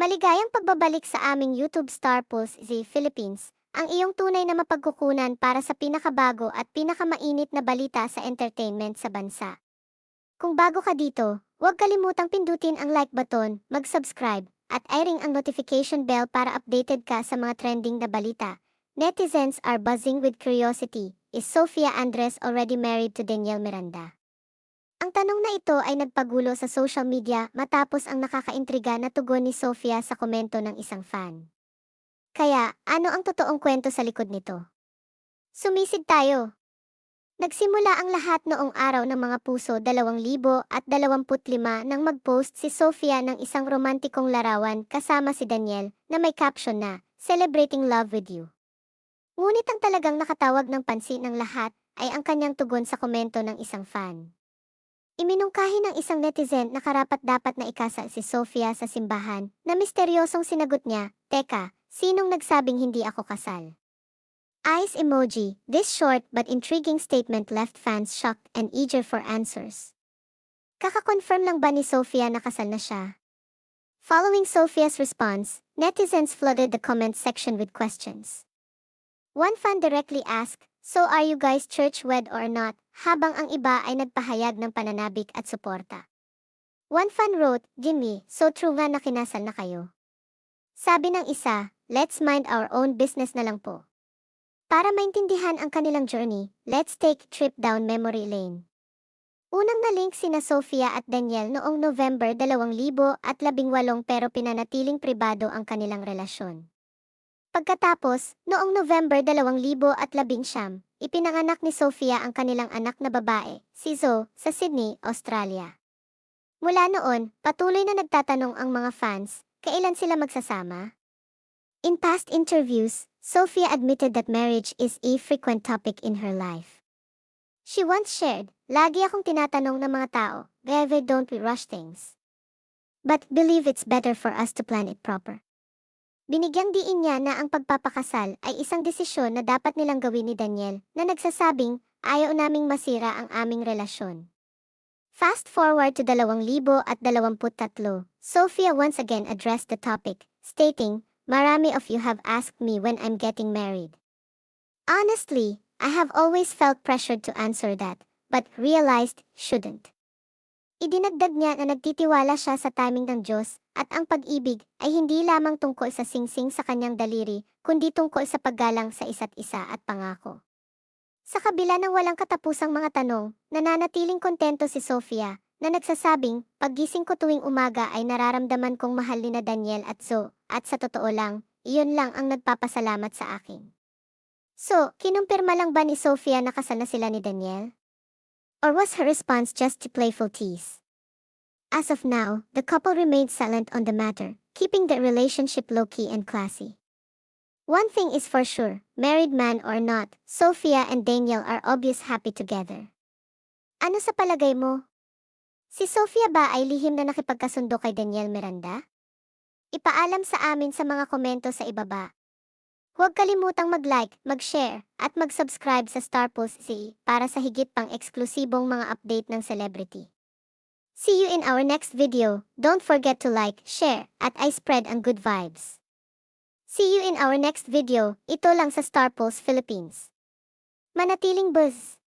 Maligayang pagbabalik sa aming YouTube Star Pulse Z Philippines, ang iyong tunay na mapagkukunan para sa pinakabago at pinakamainit na balita sa entertainment sa bansa. Kung bago ka dito, huwag kalimutang pindutin ang like button, mag-subscribe, at i-ring ang notification bell para updated ka sa mga trending na balita. Netizens are buzzing with curiosity. Is Sofia Andres already married to Daniel Miranda? Ang tanong na ito ay nagpagulo sa social media matapos ang nakakaintriga na tugon ni Sofia sa komento ng isang fan. Kaya, ano ang totoong kwento sa likod nito? Sumisid tayo! Nagsimula ang lahat noong araw ng mga puso 2025 nang mag-post si Sofia ng isang romantikong larawan kasama si Daniel na may caption na, Celebrating Love With You. Ngunit ang talagang nakatawag ng pansin ng lahat ay ang kanyang tugon sa komento ng isang fan. Iminungkahi ng isang netizen na karapat-dapat na ikasa si Sofia sa simbahan na misteryosong sinagot niya, Teka, sinong nagsabing hindi ako kasal? Eyes emoji, this short but intriguing statement left fans shocked and eager for answers. Kaka-confirm lang ba ni Sofia na kasal na siya? Following Sofia's response, netizens flooded the comment section with questions. One fan directly asked, So are you guys church wed or not? Habang ang iba ay nagpahayag ng pananabik at suporta. One fan wrote, Jimmy, so true nga na kinasal na kayo. Sabi ng isa, let's mind our own business na lang po. Para maintindihan ang kanilang journey, let's take trip down memory lane. Unang na-link sina Sofia at Daniel noong November 2018 pero pinanatiling pribado ang kanilang relasyon. Pagkatapos, noong November 2019, ipinanganak ni Sofia ang kanilang anak na babae, si Zoe, sa Sydney, Australia. Mula noon, patuloy na nagtatanong ang mga fans, kailan sila magsasama? In past interviews, Sofia admitted that marriage is a frequent topic in her life. She once shared, lagi akong tinatanong ng mga tao, Beve don't we rush things? But believe it's better for us to plan it proper. Binigyang diin niya na ang pagpapakasal ay isang desisyon na dapat nilang gawin ni Daniel na nagsasabing ayaw naming masira ang aming relasyon. Fast forward to 2023, Sophia once again addressed the topic, stating, Marami of you have asked me when I'm getting married. Honestly, I have always felt pressured to answer that, but realized shouldn't. Idinagdag niya na nagtitiwala siya sa timing ng Diyos at ang pag-ibig ay hindi lamang tungkol sa singsing sa kanyang daliri, kundi tungkol sa paggalang sa isa't isa at pangako. Sa kabila ng walang katapusang mga tanong, nananatiling kontento si Sofia na nagsasabing, paggising ko tuwing umaga ay nararamdaman kong mahal ni na Daniel at Zo, at sa totoo lang, iyon lang ang nagpapasalamat sa akin. So, kinumpirma lang ba ni Sofia na kasal na sila ni Daniel? Or was her response just to playful tease? As of now, the couple remained silent on the matter, keeping the relationship low-key and classy. One thing is for sure, married man or not, Sophia and Daniel are obvious happy together. Ano sa palagay mo? Si Sophia ba ay lihim na nakipagkasundo kay Daniel Miranda? Ipaalam sa amin sa mga komento sa ibaba. Huwag kalimutang mag-like, mag-share, at mag-subscribe sa Star Pulse C para sa higit pang eksklusibong mga update ng celebrity. See you in our next video. Don't forget to like, share, at I spread ang good vibes. See you in our next video. Ito lang sa Star Pulse Philippines. Manatiling buzz!